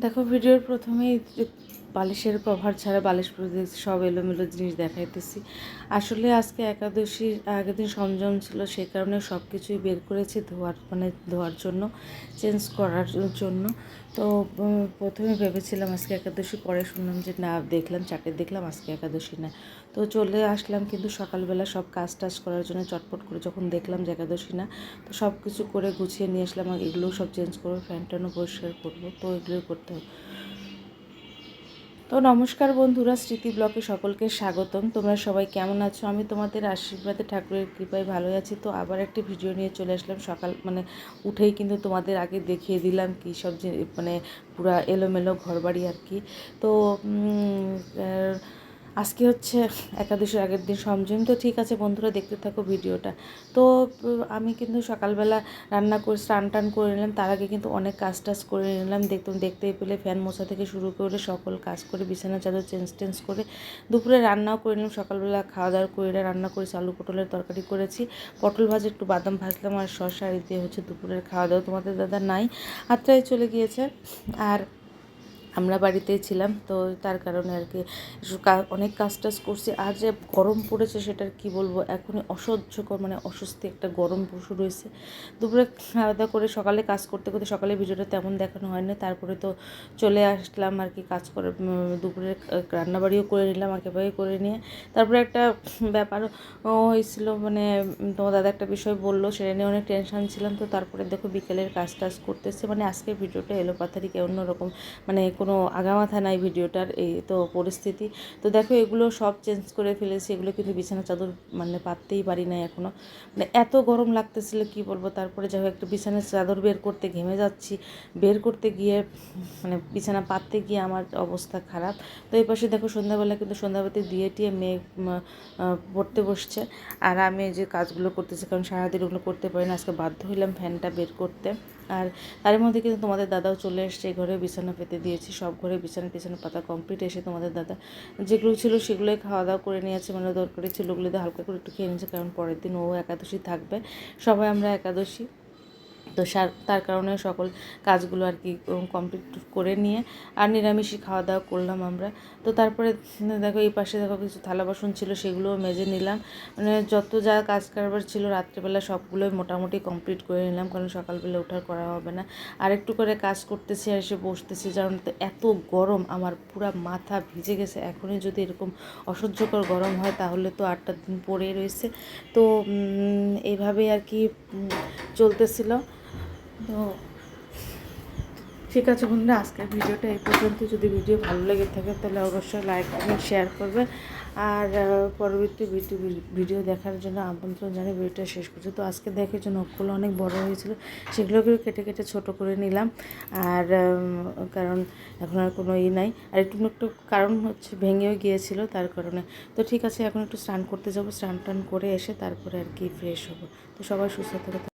দেখো ভিডিওর প্রথমেই বালিশের কভার ছাড়া বালিশ প্রদেশ সব এলোমেলো জিনিস দেখাইতেছি। আসলে আজকে একাদশীর আগের দিন সংযম ছিল, সেই কারণে সব কিছুই বের করেছি ধোয়ার মানে ধোয়ার জন্য, চেঞ্জ করার জন্য। তো প্রথমে ভেবেছিলাম আজকে একাদশী, পরে শুনলাম যে না, দেখলাম, চারটে দেখলাম আজকে একাদশী না। তো চলে আসলাম কিন্তু সকালবেলা সব কাজ টাজ করার জন্য চটপট করে যখন দেখলাম যে একাদশী না, তো সব কিছু করে গুছিয়ে নিয়ে আসলাম, আর এগুলোও সব চেঞ্জ করব ফ্যান ট্যানও পরিষ্কার করব, তো এগুলোই করতে হবে। তো নমস্কার বন্ধুরা, স্মৃতি ব্লকে সকলকে স্বাগতম। তোমরা সবাই কেমন আছো? আমি তোমাদের আশীর্বাদে, ঠাকুরের কৃপায় ভালো আছি। তো আবার একটি ভিডিও নিয়ে চলে আসলাম। সকাল মানে উঠেই কিন্তু তোমাদের আগে দেখিয়ে দিলাম কী সব মানে পুরা এলোমেলো ঘরবাড়ি আর কি। তো আজকে হচ্ছে একাদশীর আগের দিন সংযম তো ঠিক আছে বন্ধুরা, দেখতে থাকো ভিডিওটা। তো, আমি কিন্তু সকালবেলা রান্না করে, স্নান টান করে নিলাম। তার আগে কিন্তু অনেক কাজ টাজ করে নিলাম। দেখতাম দেখতেই পেলে ফ্যান মোছা থেকে শুরু করে সকল কাজ করে, বিছানা চাদর চেঞ্জ টেঞ্জ করে দুপুরে রান্নাও করে নিলাম। সকালবেলা খাওয়া দাওয়া করে রান্না করেছি, আলু পটলের তরকারি করেছি। পটল ভাজা, একটু বাদাম ভাজলাম আর শসা দিয়ে হচ্ছে দুপুরের খাওয়া দাওয়া। তোমাদের দাদা নাই, আত্রাই চলে গিয়েছে। আর আমরা বাড়িতেই ছিলাম, তো তার কারণে আর কি অনেক কাজ টাজ করছি। আর যে গরম পড়েছে সেটার কি বলব, এখনই অসহ্যকর মানে অস্বস্তি একটা গরম পশু রয়েছে দুপুরে খাওয়া দাওয়া করে সকালে কাজ করতে করতে সকালে ভিডিওটা তেমন দেখানো হয়নি, তারপরে তো চলে আসলাম আর কি কাজ করে দুপুরে রান্নাবাড়িও করে নিলাম একেবারে করে নিয়ে। তারপরে একটা ব্যাপার হয়েছিল মানে তোমার দাদা একটা বিষয় বলল, সেটা নিয়ে অনেক টেনশান ছিলাম, তো তারপরে দেখো বিকেলের কাজ টাজ করতেছে মানে আজকের ভিডিওটা এলোপাথারিকে অন্যরকম মানে কোনো আগামাথা নাই ভিডিওটার এই তো পরিস্থিতি। তো দেখো, এগুলো সব চেঞ্জ করে ফেলেছি, এগুলো কিন্তু বিছানা চাদর মানে পাততেই পারি না এখনও মানে এত গরম লাগতেছিল, কি বলব? তারপরে যাই হোক, একটা বিছানার চাদর বের করতে ঘেমে যাচ্ছি। বের করতে গিয়ে মানে বিছানা পাততে গিয়ে আমার অবস্থা খারাপ। তো এই পাশে দেখো, সন্ধ্যাবেলা কিন্তু সন্ধ্যাবাতি দিয়ে টিয়ে মেয়ে পড়তে বসছে। আর আমি যে কাজগুলো করতেছি, কারণ সারাদিন ওগুলো করতে পারি না, আজকে বাধ্য হইলাম ফ্যানটা বের করতে। আর তার মধ্যে কিন্তু তোমাদের দাদাও চলে এসছে ঘরে বিছানা পেতে দিয়েছি। সব ঘরে বিছানা টিছানা পাতা কমপ্লিট এসে তোমাদের দাদা যেগুলো ছিল সেগুলোই খাওয়া দাওয়া করে নিয়েছে মানে দরকারি ছিল ওগুলো হালকা করে একটু খেয়ে নিয়েছে, কারণ পরের দিন ও একাদশী থাকবে। সবাই আমরা একাদশী তো তার কারণে সকল কাজগুলো আর কি কমপ্লিট করে নিয়ে আর নিরামিষই খাওয়া দাওয়া করলাম আমরা। তো তারপরে দেখো এই পাশে দেখো কিছু থালা বাসন ছিল, সেগুলোও মেজে নিলাম। মানে যত যা কাজ কারবার ছিল, রাত্রেবেলা সবগুলোই মোটামুটি কমপ্লিট করে নিলাম, কারণ সকালবেলা ওঠার করা হবে না। আর একটু করে কাজ করতেছি আর এসে বসতেছি, কারণ এত গরম, আমার পুরা মাথা ভিজে গেছে। এখনই যদি এরকম অসহ্যকর গরম হয়, তাহলে তো আটটা দিন পরেই রয়েছে। তো এইভাবেই আর কি চলতেছিল। তো ঠিক আছে বন্ধুরা, আজকের ভিডিওটা এই পর্যন্ত। যদি ভিডিও ভালো লেগে থাকে, তাহলে অবশ্যই লাইক কমেন্ট শেয়ার করবে আর পরবর্তী ভিডিও ভিডিও দেখার জন্য আমন্ত্রণ জানিয়ে ভিডিওটা শেষ করছি। তো আজকে দেখে যে নখগুলো অনেক বড় হয়েছিল, সেগুলোকেও কেটে কেটে ছোট করে নিলাম। আর কারণ এখন আর কোনো ই নাই। আর একটু একটু কারণ হচ্ছে ভেঙেও গিয়েছিল তার কারণে। তো ঠিক আছে, এখন একটু স্নান করতে যাব। স্নান টান করে এসে তারপরে আর কি ফ্রেশ হব। তো সবাই সুস্থ থাকো।